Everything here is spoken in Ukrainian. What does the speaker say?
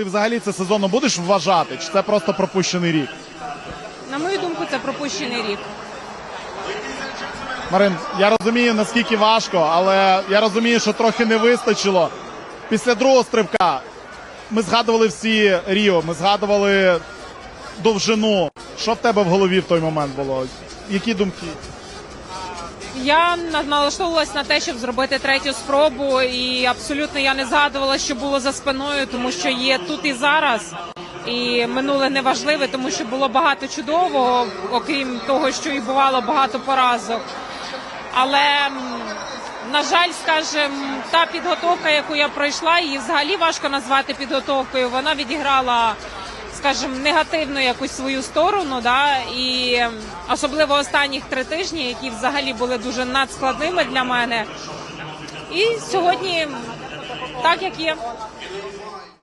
ти взагалі це сезону будеш вважати? Чи це просто пропущений рік? На мою думку, це пропущений рік. Марин, я розумію, наскільки важко, але я розумію, що трохи не вистачило. Після другого стрибка ми згадували всі Ріо, ми згадували довжину. Що в тебе в голові в той момент було? Які думки? Я налаштовувалась на те, щоб зробити третю спробу, і абсолютно я не згадувала, що було за спиною, тому що є тут і зараз. І минуле не важливе, тому що було багато чудового, окрім того, що і бувало багато поразок. Але на жаль, скажем, та підготовка, яку я пройшла, її взагалі важко назвати підготовкою. Вона відіграла, скажем, негативну якусь свою сторону. Да? І особливо останніх три тижні, які взагалі були дуже надскладними для мене. І сьогодні так як є.